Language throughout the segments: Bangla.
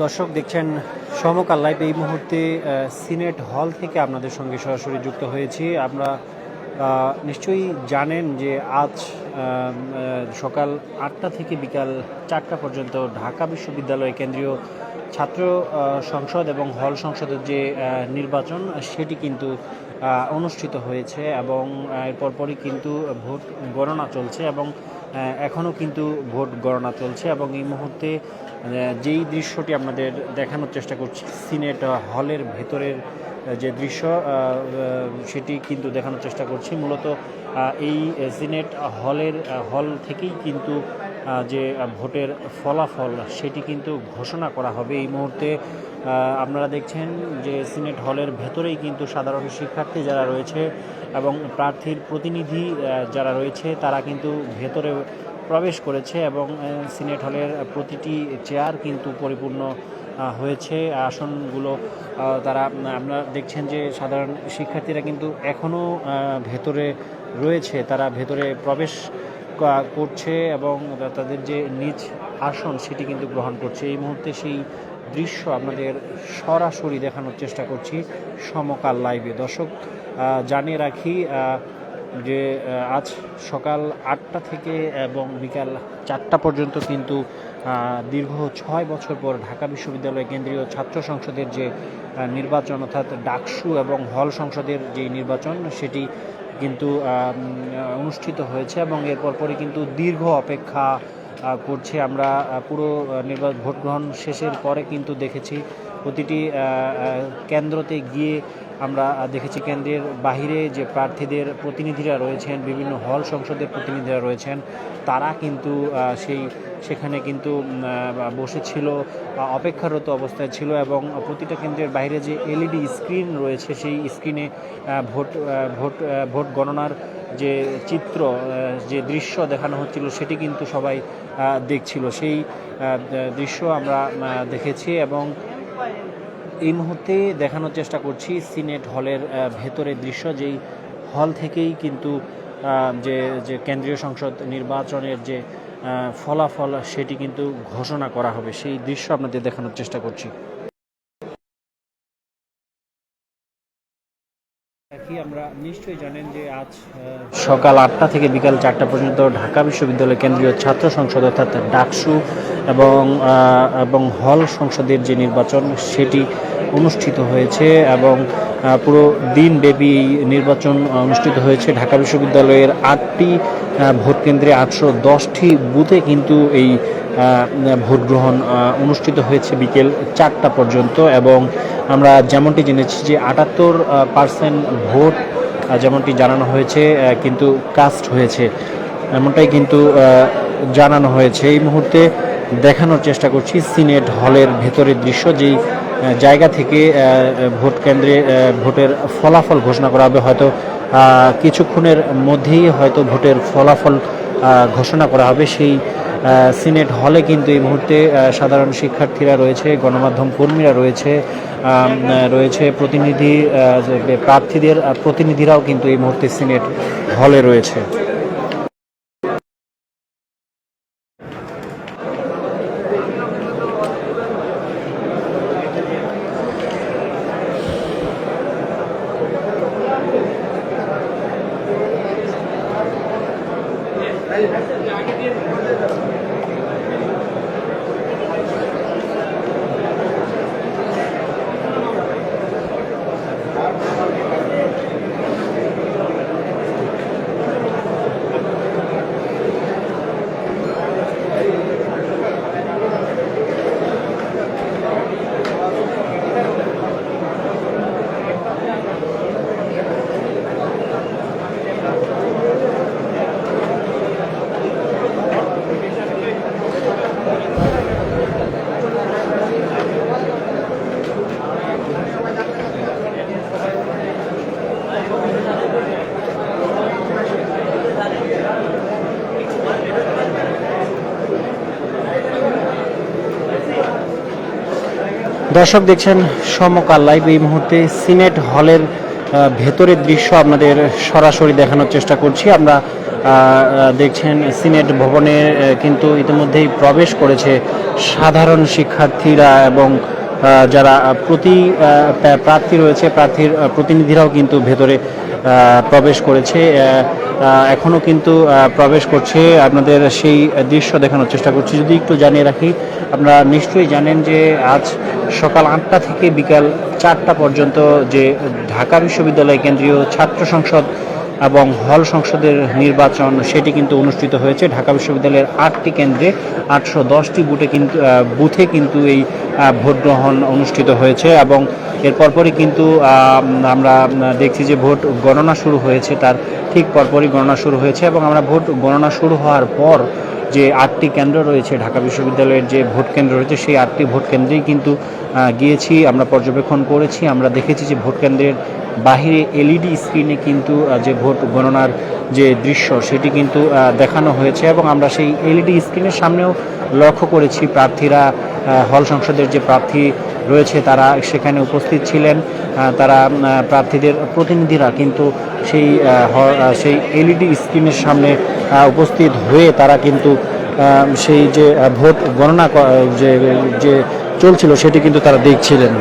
দর্শক দেখছেন সমকাল লাইভ, এই মুহূর্তে সিনেট হল থেকে আপনাদের সঙ্গে সরাসরি যুক্ত হয়েছি। আমরা নিশ্চয়ই জানেন যে আজ সকাল আটটা থেকে বিকাল চারটা পর্যন্ত ঢাকা বিশ্ববিদ্যালয় কেন্দ্রীয় ছাত্র সংসদ এবং হল সংসদের যে নির্বাচন, সেটি কিন্তু অনুষ্ঠিত হয়েছে এবং এরপর পরই কিন্তু ভোট গণনা চলছে এবং এখনও কিন্তু ভোট গণনা চলছে এবং এই মুহূর্তে যেই দৃশ্যটি আপনাদের দেখানোর চেষ্টা করছি, সিনেট হলের ভেতরের যে দৃশ্য সেটি কিন্তু দেখানোর চেষ্টা করছি। মূলত এই সিনেট হলের হল থেকেই কিন্তু যে ভোটের ফলাফল সেটি কিন্তু ঘোষণা করা হবে। এই মুহূর্তে আপনারা দেখছেন যে সিনেট হলের ভেতরেই কিন্তু সাধারণ শিক্ষার্থী যারা রয়েছে এবং প্রার্থীর প্রতিনিধি যারা রয়েছে, তারা কিন্তু ভেতরে প্রবেশ করেছে এবং সিনেট হলের প্রতিটি চেয়ার কিন্তু পরিপূর্ণ হয়েছে। আসনগুলো তারা আপনারা দেখছেন যে সাধারণ শিক্ষার্থীরা কিন্তু এখনও ভেতরে রয়েছে। তারা ভেতরে প্রবেশ করছে এবং তাদের যে নিজ আসন সেটি কিন্তু গ্রহণ করছে। এই মুহূর্তে সেই দৃশ্য আপনাদের সরাসরি দেখানোর চেষ্টা করছি সমকাল লাইভে। দর্শক জানিয়ে রাখি যে আজ সকাল আটটা থেকে এবং বিকাল চারটা পর্যন্ত কিন্তু দীর্ঘ ছয় বছর পর ঢাকা বিশ্ববিদ্যালয় কেন্দ্রীয় ছাত্র সংসদের যে নির্বাচন অর্থাৎ ডাকসু এবং হল সংসদের যে নির্বাচন সেটি কিন্তু অনুষ্ঠিত হয়েছে এবং এরপর পরে কিন্তু দীর্ঘ অপেক্ষা করছে আমরা পুরো নির্বাচন ভোট গ্রহণ শেষের পরে কিন্তু দেখেছি প্রতিটি কেন্দ্রতে গিয়ে আমরা দেখেছি কেন্দ্রের বাহিরে যে প্রার্থীদের প্রতিনিধিরা রয়েছেন, বিভিন্ন হল সংসদের প্রতিনিধিরা রয়েছেন, তারা কিন্তু সেই, সেখানে কিন্তু বসেছিল অপেক্ষারত অবস্থায় ছিল এবং প্রতিটা কেন্দ্রের বাইরে যে এলইডি স্ক্রিন রয়েছে, সেই স্ক্রিনে ভোট ভোট ভোট গণনার যে চিত্র যে দৃশ্য দেখানো হচ্ছিল, সেটি কিন্তু সবাই দেখছিল। সেই দৃশ্য আমরা দেখেছি এবং এই মুহূর্তে দেখানোর চেষ্টা করছি সিনেট হলের ভেতরে দৃশ্য, যেই হল থেকেই কিন্তু যে যে কেন্দ্রীয় সংসদ নির্বাচনের যে ফলাফল, সেটি কিন্তু ঘোষণা করা হবে। সেই দৃশ্য আপনাদের দেখানোর চেষ্টা করছি। কি আমরা নিশ্চয়ই জানেন যে আজ সকাল আটটা থেকে বিকাল চারটা পর্যন্ত ঢাকা বিশ্ববিদ্যালয় কেন্দ্রীয় ছাত্র সংসদ অর্থাৎ ডাকসু এবং এবং হল সংসদের যে নির্বাচন, সেটি অনুষ্ঠিত হয়েছে এবং পুরো দিনব্যাপী এই নির্বাচন অনুষ্ঠিত হয়েছে। ঢাকা বিশ্ববিদ্যালয়ের আটটি ভোট কেন্দ্রে আটশো দশটি বুথে কিন্তু এই ভোট গ্রহণ অনুষ্ঠিত হয়েছে বিকেল চারটা পর্যন্ত এবং আমরা যেমনটি জেনেছি যে আটাত্তর পার্সেন্ট ভোট যেমনটি জানানো হয়েছে কিন্তু কাস্ট হয়েছে। এমনটাই কিন্তু জানানো হয়েছে। এই মুহূর্তে দেখানোর চেষ্টা করছি সিনেট হলের ভেতরের দৃশ্য, যেই জায়গা থেকে ভোট কেন্দ্রে ভোটের ফলাফল ঘোষণা করা হবে। হয়তো কিছুক্ষণের মধ্যেই হয়তো ভোটের ফলাফল ঘোষণা করা হবে। সেই সিনেট হলে কিন্তু এই মুহূর্তে সাধারণ শিক্ষার্থীরা রয়েছে, গণমাধ্যম কর্মীরা রয়েছে রয়েছে প্রতিনিধি প্রার্থীদের প্রতিনিধিরাও কিন্তু এই মুহূর্তে সিনেট হলে রয়েছে। দর্শক দেখছেন সমকাল লাইভ এই মুহূর্তে সিনেট হলের ভেতরের দৃশ্য আপনাদের সরাসরি দেখানোর চেষ্টা করছি। আমরা দেখছেন সিনেট ভবনে কিন্তু ইতিমধ্যেই প্রবেশ করেছে সাধারণ শিক্ষার্থীরা এবং যারা প্রতি প্রার্থী রয়েছে প্রার্থীর প্রতিনিধিরাও কিন্তু ভেতরে প্রবেশ করেছে। আহ, কিন্তু প্রবেশ করছে। আপনাদের সেই দৃশ্য দেখানোর চেষ্টা করছি। যদি একটু জানিয়ে রাখি আপনারা নিশ্চয়ই জানেন যে আজ সকাল আটটা থেকে বিকাল চারটা পর্যন্ত যে ঢাকা বিশ্ববিদ্যালয় কেন্দ্রীয় ছাত্র সংসদ এবং হল সংসদের নির্বাচন সেটি কিন্তু অনুষ্ঠিত হয়েছে। ঢাকা বিশ্ববিদ্যালয়ের আটটি কেন্দ্রে আটশো দশটি বুথে কিন্তু বুথে কিন্তু এই ভোট গ্রহণ অনুষ্ঠিত হয়েছে এবং এর পরপরই কিন্তু আমরা দেখছি যে ভোট গণনা শুরু হয়েছে, তার ঠিক পরপরই গণনা শুরু হয়েছে এবং আমরা ভোট গণনা শুরু হওয়ার পর যে আটটি কেন্দ্র রয়েছে, ঢাকা বিশ্ববিদ্যালয়ের যে ভোট কেন্দ্র রয়েছে, সেই আটটি ভোট কেন্দ্রেই কিন্তু গিয়েছি, আমরা পর্যবেক্ষণ করেছি, আমরা দেখেছি যে ভোট কেন্দ্রের বাহিরে এলইডি স্ক্রিনে কিন্তু যে ভোট গণনার যে দৃশ্য, সেটি কিন্তু দেখানো হয়েছে এবং আমরা সেই এলইডি স্ক্রিনের সামনেও লক্ষ্য করেছি প্রার্থীরা হল সংসদের যে প্রার্থী রয়েছে তারা সেখানে উপস্থিত ছিলেন। তারা প্রার্থীদের প্রতিনিধিরা কিন্তু সেই সেই এলইডি স্ক্রিনের সামনে উপস্থিত হয়ে তারা কিন্তু সেই যে ভোট গণনা যে যে চলছিল সেটি কিন্তু তারা দেখছিলেন।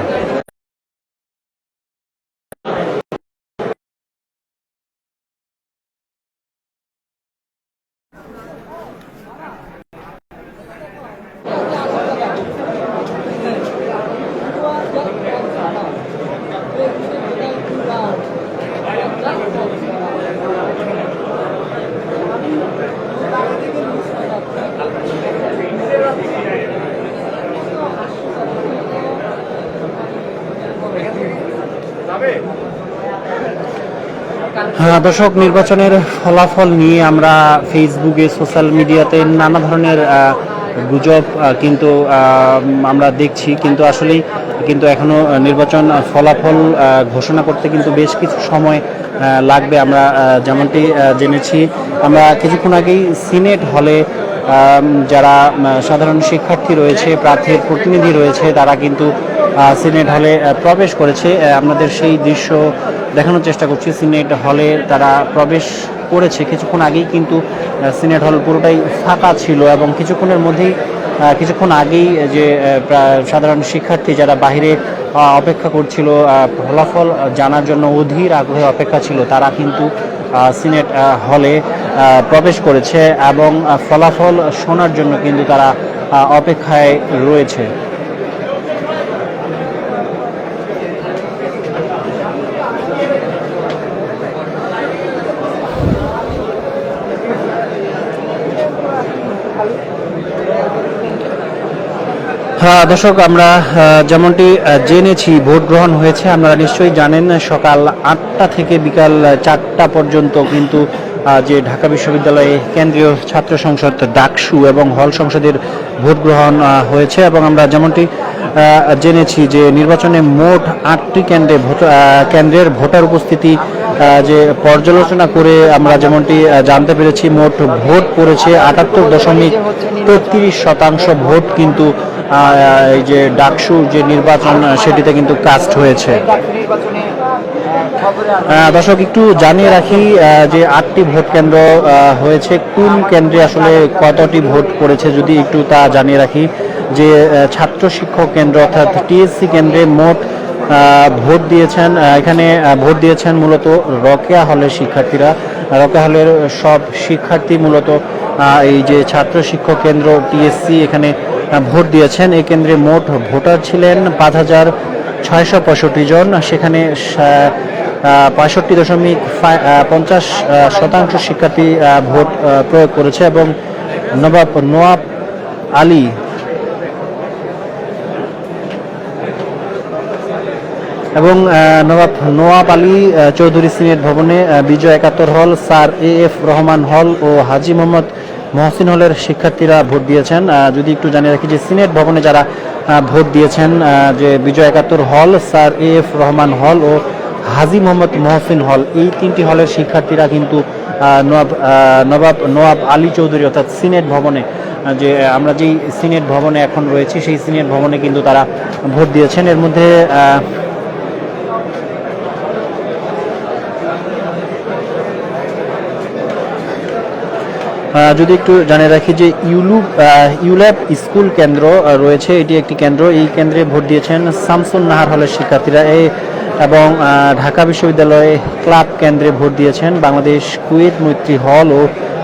দর্শক, নির্বাচনের ফলাফল নিয়ে আমরা ফেসবুকে, সোশ্যাল মিডিয়াতে নানা ধরনের গুজব কিন্তু আমরা দেখছি। কিন্তু আসলেই কিন্তু এখনও নির্বাচন ফলাফল ঘোষণা করতে কিন্তু বেশ কিছু সময় লাগবে আমরা যেমনটি জেনেছি। আমরা কিছুক্ষণ আগেই সিনেট হলে যারা সাধারণ শিক্ষার্থী রয়েছে, প্রার্থীর প্রতিনিধি রয়েছে, তারা কিন্তু সিনেট হলে প্রবেশ করেছে। আপনাদের সেই দৃশ্য দেখানোর চেষ্টা করছি। সিনেট হলে তারা প্রবেশ করেছে। কিছুক্ষণ আগেই কিন্তু সিনেট হল পুরোটাই ফাঁকা ছিল এবং কিছুক্ষণের মধ্যেই কিছুক্ষণ আগেই যে সাধারণ শিক্ষার্থী যারা আহ, অপেক্ষা করছিল ফলাফল জানার জন্য অধীর আগ্রহে অপেক্ষা ছিল তারা কিন্তু সিনেট হলে প্রবেশ করেছে এবং ফলাফল শোনার জন্য কিন্তু তারা অপেক্ষায় রয়েছে। দর্শক, আমরা যেমনটি জেনেছি, ভোট গ্রহণ হয়েছে। আপনারা নিশ্চয়ই জানেন, সকাল আটটা থেকে বিকাল চারটা পর্যন্ত কিন্তু যে ঢাকা বিশ্ববিদ্যালয়ে কেন্দ্রীয় ছাত্র সংসদ ডাকসু এবং হল সংসদের ভোট গ্রহণ হয়েছে এবং আমরা যেমনটি জেনেছি যে নির্বাচনে মোট আটটি কেন্দ্রে কেন্দ্রের ভোটার উপস্থিতি যে পর্যালোচনা করে আমরা যেমনটি জানতে পেরেছি, মোট ভোট পড়েছে আটাত্তর দশমিক তেত্রিশ শতাংশ ভোট কিন্তু এই যে ডাকসু যে নির্বাচন সেটিতে কিন্তু কাস্ট হয়েছে। দর্শক, একটু জানিয়ে রাখি যে আটটি ভোট কেন্দ্র হয়েছে। কোন কেন্দ্রে আসলে কতটি ভোট পড়েছে যদি একটু তা জানিয়ে রাখি, যে ছাত্র শিক্ষক কেন্দ্র অর্থাৎ টিএসসি কেন্দ্রে মোট ভোট দিয়েছেন এখানে ভোট দিয়েছেন মূলত রকেয়া হলের শিক্ষার্থীরা। রকেয়া হলের সব শিক্ষার্থী মূলত এই যে ছাত্র শিক্ষক কেন্দ্র টিএসসি, এখানে ভোট দিয়েছেন। এই কেন্দ্রে মোট ভোটার ছিলেন পাঁচ হাজার ছয়শো পঁয়ষট্টি জন। সেখানে পঁয়ষট্টি দশমিক পঞ্চাশ শতাংশ শিক্ষার্থী ভোট প্রয়োগ করেছে এবং নবাব নোয়াব আলী এবং নবাব নোয়াব আলী চৌধুরী সিনেট ভবনে বিজয় একাত্তর হল, স্যার এ এফ রহমান হল ও হাজি মোহাম্মদ মহসিন হলের শিক্ষার্থীরা ভোট দিয়েছেন। যদি একটু জানিয়ে রাখি যে সিনেট ভবনে যারা ভোট দিয়েছেন যে বিজয় একাত্তর হল, স্যার এ এফ রহমান হল ও হাজি মোহাম্মদ মহসিন হল, এই তিনটি হলের শিক্ষার্থীরা কিন্তু নবাব নবাব নবাব আলী চৌধুরী অর্থাৎ সিনেট ভবনে যে আমরা যেই সিনেট ভবনে এখন রয়েছি, সেই সিনেট ভবনে কিন্তু তারা ভোট দিয়েছেন। এর মধ্যে যদি একটু জানিয়ে রাখি যে ইউলু ইউল্যাব স্কুল কেন্দ্র রয়েছে। এটি একটি কেন্দ্র। এই কেন্দ্রে ভোট দিয়েছেন শামসুন নাহার হলের শিক্ষার্থীরা। এই এবং ঢাকা বিশ্ববিদ্যালয়ে ক্লাব কেন্দ্রে ভোট দিয়েছেন বাংলাদেশ কুয়েত মৈত্রী হল ও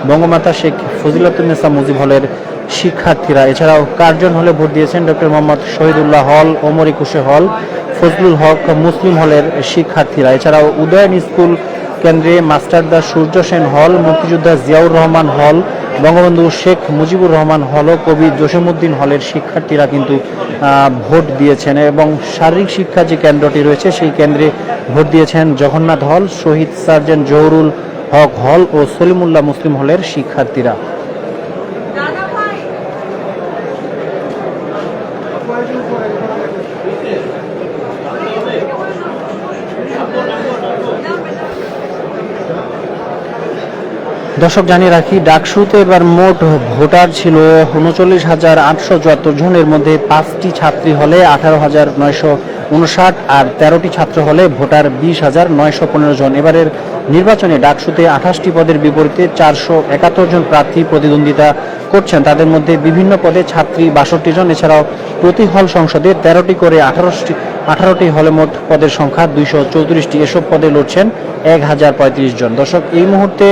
বঙ্গমাতা শেখ ফজিলাতুন্নেসা মুজিব হলের শিক্ষার্থীরা। এছাড়াও কার্জন হলে ভোট দিয়েছেন ডক্টর মোহাম্মদ শহীদুল্লাহ হল, ওমর একুশে হল, ফজলুল হক মুসলিম হলের শিক্ষার্থীরা। এছাড়াও উদয়ন স্কুল কেন্দ্রে মাস্টারদা সূর্য সেন হল, মুক্তিযোদ্ধা জিয়াউর রহমান হল, বঙ্গবন্ধু শেখ মুজিবুর রহমান হল, কবি জসিমুদ্দিন হলের শিক্ষার্থীরা কিন্তু ভোট দিয়েছেন এবং শারীরিক শিক্ষা যে কেন্দ্রটি রয়েছে সেই কেন্দ্রে ভোট দিয়েছেন জগন্নাথ হল, শহীদ সার্জেন্ট জহুরুল হক হল ও সলিমুল্লাহ মুসলিম হলের শিক্ষার্থীরা। দর্শক জানিয়ে রাখি, ডাকসুতে এবার মোট ভোটার ছিল উনচল্লিশ হাজার আটশো চুয়াত্তর জনের মধ্যে পাঁচটি ছাত্রী হলে আঠারো হাজার নয়শো উনষাট আর তেরোটি ছাত্র হলে ভোটার বিশ হাজার নয়শো পনেরো জন। এবারের নির্বাচনে ডাকসুতে আঠাশটি পদের বিপরীতে চারশো একাত্তর জন প্রার্থী প্রতিদ্বন্দ্বিতা করছেন। তাদের মধ্যে বিভিন্ন পদে ছাত্রী বাষট্টি জন, এছাড়াও প্রতি হল সংসদে তেরোটি করে আঠারোটি আঠারোটি হলে মোট পদের সংখ্যা দুইশো চৌত্রিশটি। এসব পদে লড়ছেন এক হাজার পঁয়ত্রিশ জন। দর্শক, এই মুহূর্তে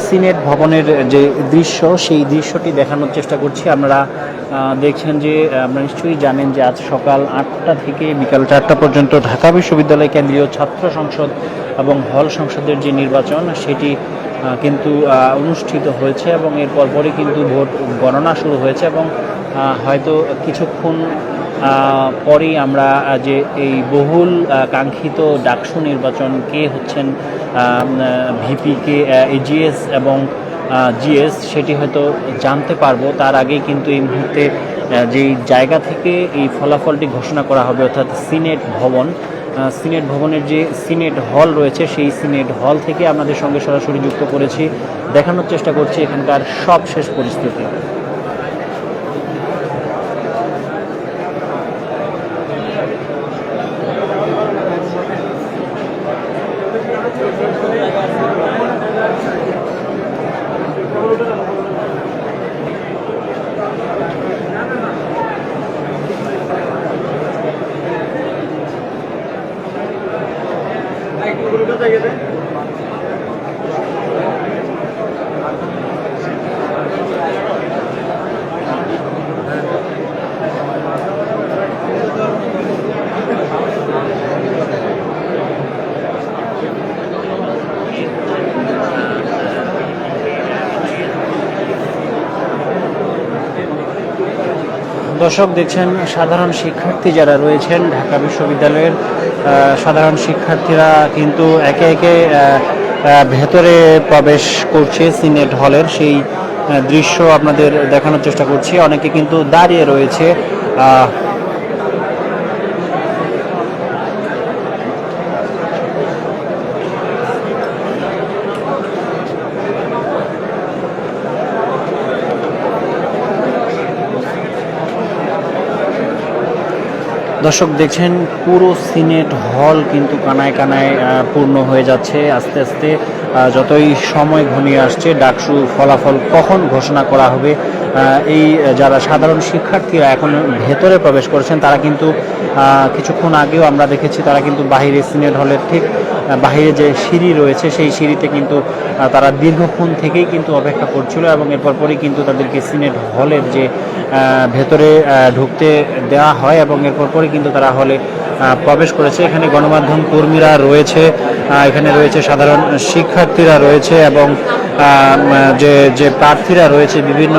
সিনেট ভবনের যে দৃশ্য সেই দৃশ্যটি দেখানোর চেষ্টা করছি। আহ, দেখছেন যে আপনারা নিশ্চয়ই জানেন যে আজ সকাল আটটা থেকে বিকাল চারটা পর্যন্ত ঢাকা বিশ্ববিদ্যালয় কেন্দ্রীয় ছাত্র সংসদ এবং হল সংসদের যে নির্বাচন সেটি কিন্তু অনুষ্ঠিত হয়েছে এবং এর পরপরই কিন্তু ভোট গণনা শুরু হয়েছে এবং হয়তো কিছুক্ষণ পরেই আমরা যে এই বহুল কাঙ্ক্ষিত ডাকসু নির্বাচন কে হচ্ছেন ভিপি কে এজিএস এবং জিএস সেটি হয়তো জানতে পারব। তার আগেই কিন্তু এই মুহূর্তে যেই জায়গা থেকে এই ফলাফলটি ঘোষণা করা হবে, অর্থাৎ সিনেট ভবন সিনেট ভবনের যে সিনেট হল রয়েছে, সেই সিনেট হল থেকে আমাদের সঙ্গে সরাসরি যুক্ত করেছি। দেখানোর চেষ্টা করছি এখানকার সব শেষ পরিস্থিতি। দর্শক দেখছেন, সাধারণ শিক্ষার্থী যারা রয়েছেন ঢাকা বিশ্ববিদ্যালয়ের সাধারণ শিক্ষার্থীরা কিন্তু একে একে ভেতরে প্রবেশ করছে সিনেট হলের। সেই দৃশ্য আপনাদের দেখানোর চেষ্টা করছি। অনেকে কিন্তু দাঁড়িয়ে রয়েছে। দর্শক দেখছেন, পুরো সিনেট হল কিন্তু কানায় কানায় পূর্ণ হয়ে যাচ্ছে। আস্তে আস্তে যতই সময় ঘনিয়ে আসছে, ডাকসু ফলাফল কখন ঘোষণা করা হবে এই যারা সাধারণ শিক্ষার্থীরা এখন ভেতরে প্রবেশ করেছেন, তারা কিন্তু কিছুক্ষণ আগেও আমরা দেখেছি, তারা কিন্তু বাহিরে সিনেট হলের ঠিক বাহিরে যে সিঁড়ি রয়েছে, সেই সিঁড়িতে কিন্তু তারা দীর্ঘক্ষণ থেকেই কিন্তু অপেক্ষা করছিল এবং এরপর পরই কিন্তু তাদেরকে সিনেট হলের যে ভেতরে ঢুকতে দেওয়া হয় এবং এরপর পরই কিন্তু তারা হলে প্রবেশ করেছে। এখানে গণমাধ্যম কর্মীরা রয়েছে এখানে রয়েছে সাধারণ শিক্ষার্থীরা রয়েছে এবং যে যে প্রার্থীরা রয়েছে, বিভিন্ন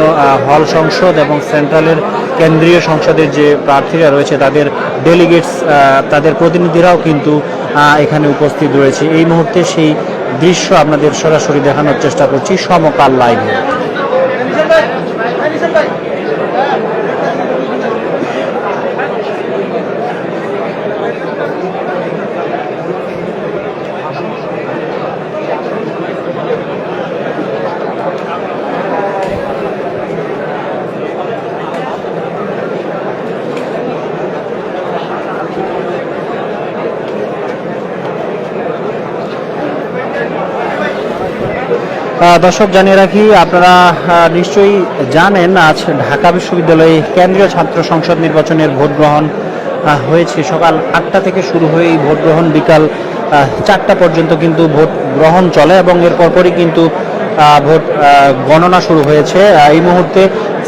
হল সংসদ এবং সেন্ট্রালের কেন্দ্রীয় সংসদের যে প্রার্থীরা রয়েছে, তাদের ডেলিগেটস তাদের প্রতিনিধিরাও কিন্তু এখানে উপস্থিত রয়েছে। এই মুহূর্তে সেই দৃশ্য আপনাদের সরাসরি দেখানোর চেষ্টা করছি সমকাল লাইভে। দর্শক, জানিয়ে রাখি, আপনারা নিশ্চয়ই জানেন, আজ ঢাকা বিশ্ববিদ্যালয়ে কেন্দ্রীয় ছাত্র সংসদ নির্বাচনের ভোট গ্রহণ হয়েছে। সকাল আটটা থেকে শুরু হয়ে এই ভোট গ্রহণ, বিকাল চারটা পর্যন্ত কিন্তু ভোট গ্রহণ চলে এবং এর পরপরই কিন্তু ভোট গণনা শুরু হয়েছে। এই মুহূর্তে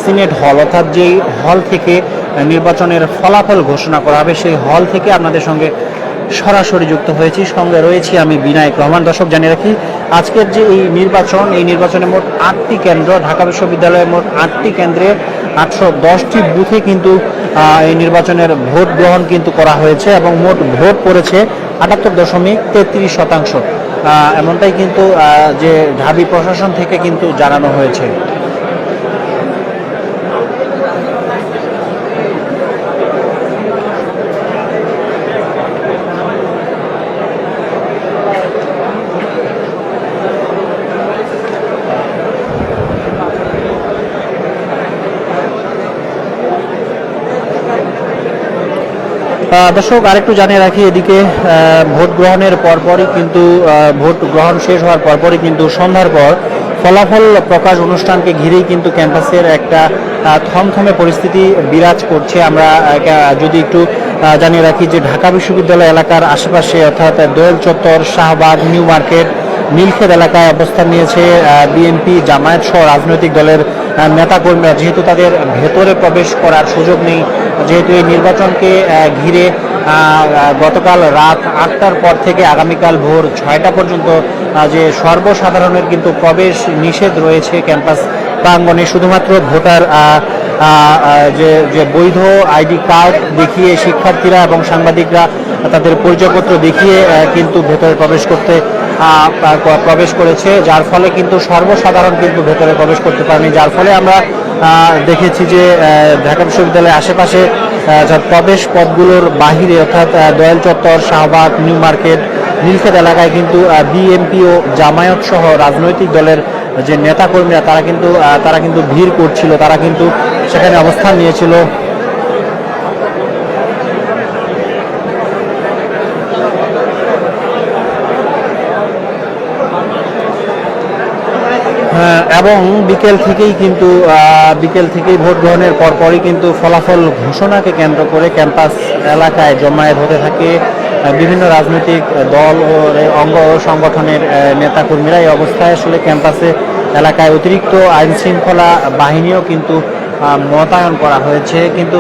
সিনেট হল, অর্থাৎ যেই হল থেকে নির্বাচনের ফলাফল ঘোষণা করা হবে, সেই হল থেকে আপনাদের সঙ্গে সরাসরি যুক্ত হয়েছি। সঙ্গে রয়েছি আমি বিনায়ক রহমান। দর্শক, জানিয়ে রাখি, আজকের যে এই নির্বাচন, এই নির্বাচনে মোট আটটি কেন্দ্র, ঢাকা বিশ্ববিদ্যালয়ে মোট আটটি কেন্দ্রে আটশো দশটি বুথে কিন্তু এই নির্বাচনের ভোট গ্রহণ কিন্তু করা হয়েছে এবং মোট ভোট পড়েছে আটাত্তর দশমিক তেত্রিশ শতাংশ। এমনটাই কিন্তু যে ঢাবি প্রশাসন থেকে কিন্তু জানানো হয়েছে। দর্শক, আরেকটু জানিয়ে রাখি, এদিকে ভোট গ্রহণের পরপরই কিন্তু ভোট গ্রহণ শেষ হওয়ার পরপরই কিন্তু সন্ধ্যার পর ফলাফল প্রকাশ অনুষ্ঠানকে ঘিরেই কিন্তু ক্যাম্পাসের একটা থমথমে পরিস্থিতি বিরাজ করছে। আমরা যদি একটু জানিয়ে রাখি যে ঢাকা বিশ্ববিদ্যালয় এলাকার আশেপাশে, অর্থাৎ দোয়েল চত্বর, শাহবাগ, নিউ মার্কেট নীলক্ষেত এলাকায় অবস্থান নিয়েছে বিএনপি, জামায়াত সহ রাজনৈতিক দলের নেতাকর্মীরা। যেহেতু তাদের ভেতরে প্রবেশ করার সুযোগ নেই যেহেতু এই নির্বাচনকে ঘিরে গতকাল রাত আটটার পর থেকে আগামীকাল ভোর ছয়টা পর্যন্ত যে সর্বসাধারণের কিন্তু প্রবেশ নিষেধ রয়েছে ক্যাম্পাস প্রাঙ্গণে, শুধুমাত্র ভোটার যে যে বৈধ আইডি কার্ড দেখিয়ে শিক্ষার্থীরা এবং সাংবাদিকরা তাদের পরিচয়পত্র দেখিয়ে কিন্তু ভেতরে প্রবেশ করতে প্রবেশ করেছে, যার ফলে কিন্তু সর্বসাধারণ কিন্তু ভেতরে প্রবেশ করতে পারেনি। যার ফলে আমরা দেখেছি যে ঢাকা বিশ্ববিদ্যালয়ের আশেপাশে প্রবেশ পথগুলোর বাহিরে, অর্থাৎ দয়াল চত্বর, শাহবাগ, নিউ মার্কেট, নীলক্ষেত এলাকায় কিন্তু বিএনপি ও জামায়াত সহ রাজনৈতিক দলের যে নেতাকর্মীরা, তারা কিন্তু তারা কিন্তু ভিড় করছিল, তারা কিন্তু সেখানে অবস্থান নিয়েছিল হ্যাঁ, এবং বিকেল থেকেই কিন্তু বিকেল থেকেই ভোট গ্রহণের পরপরই কিন্তু ফলাফল ঘোষণাকে কেন্দ্র করে ক্যাম্পাস এলাকায় জমায়েত হতে থাকে বিভিন্ন রাজনৈতিক দল ও অঙ্গ সংগঠনের নেতাকর্মীরা এই অবস্থায় আসলে ক্যাম্পাসে এলাকায় অতিরিক্ত আইন শৃঙ্খলা বাহিনীও কিন্তু মোতায়েন করা হয়েছে। কিন্তু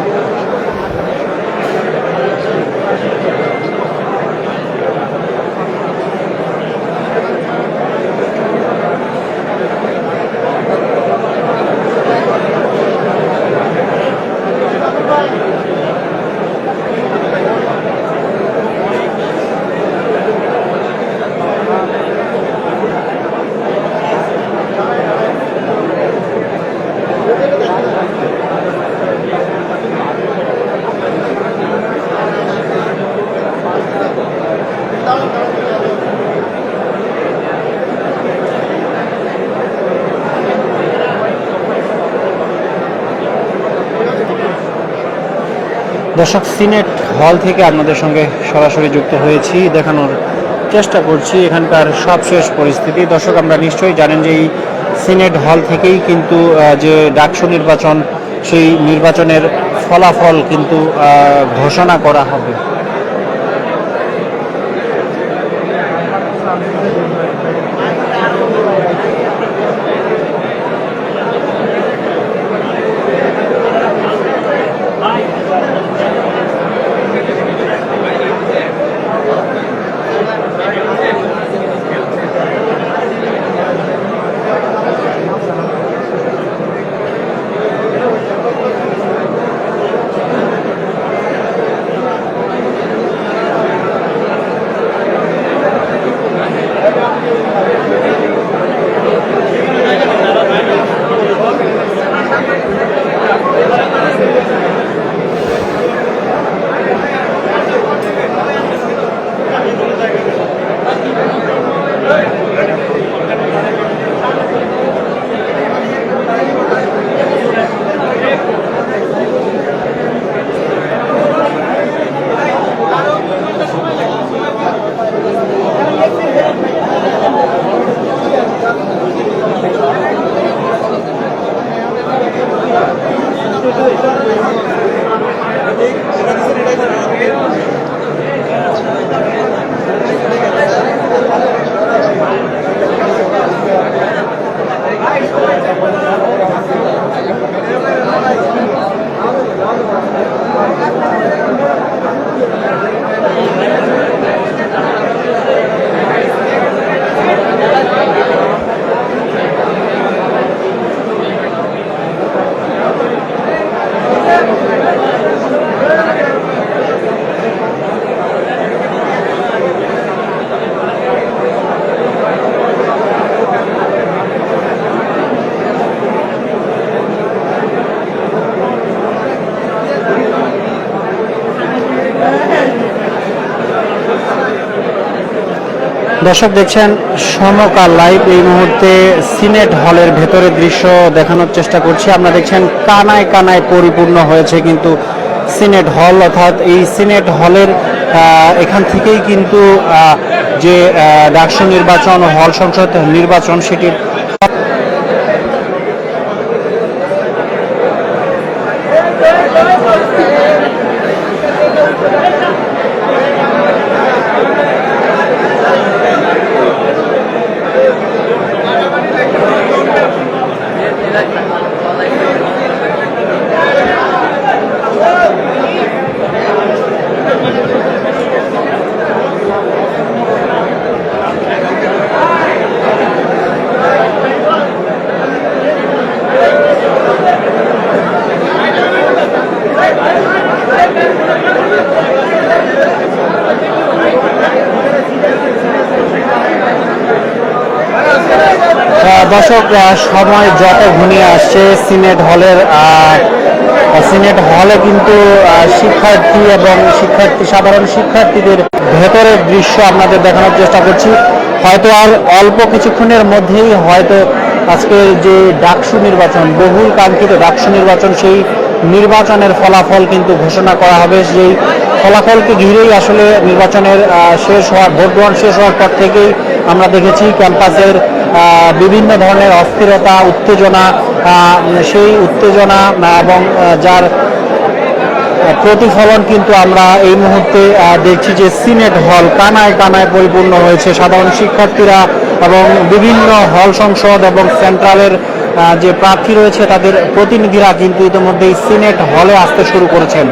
দর্শক, সিনেট হল থেকে আপনাদের সঙ্গে সরাসরি যুক্ত হয়েছি, দেখানোর চেষ্টা করছি এখানকার সবশেষ পরিস্থিতি। দর্শক, আমরা নিশ্চয়ই জানেন যে এই সিনেট হল থেকেই কিন্তু যে ডাকসু নির্বাচন, সেই নির্বাচনের ফলাফল কিন্তু ঘোষণা করা হবে। দর্শক দেখছেন, সমকাল লাইভ এই মুহূর্তে সিনেট হলের ভেতরে দৃশ্য দেখানোর চেষ্টা করছি। আপনারা দেখছেন, কানায় কানায় পরিপূর্ণ হয়েছে কিন্তু সিনেট হল, অর্থাৎ এই সিনেট হলের এখান থেকেই কিন্তু যে ডাকসু নির্বাচন হল সংসদ নির্বাচন, সেটির সময় যত ঘনিয়ে আসছে, সিনেট হলের সিনেট হলে কিন্তু শিক্ষার্থী এবং শিক্ষার্থী, সাধারণ শিক্ষার্থীদের ভেতরের দৃশ্য আপনাদের দেখানোর চেষ্টা করছি। হয়তো আর অল্প কিছুক্ষণের মধ্যেই হয়তো আজকে যে ডাকসু নির্বাচন, বহুল কাঙ্ক্ষিত ডাকসু নির্বাচন, সেই নির্বাচনের ফলাফল কিন্তু ঘোষণা করা হবে। সেই ফলাফলকে ঘিরেই আসলে নির্বাচনের শেষ হওয়ার ভোট গ্রহণ শেষ হওয়ার পর থেকেই আমরা দেখেছি ক্যাম্পাসের বিভিন্ন ধরনের অস্থিরতা, উত্তেজনা সেই উত্তেজনা এবং যার প্রতিফলন কিন্তু আমরা এই মুহূর্তে দেখছি যে সিনেট হল কানায় কানায় পরিপূর্ণ হয়েছে। সাধারণ শিক্ষার্থীরা এবং বিভিন্ন হল সংসদ এবং সেন্ট্রালের যে প্রার্থী রয়েছে, তাদের প্রতিনিধিরা কিন্তু ইতিমধ্যেই সিনেট হলে আসতে শুরু করেছেন।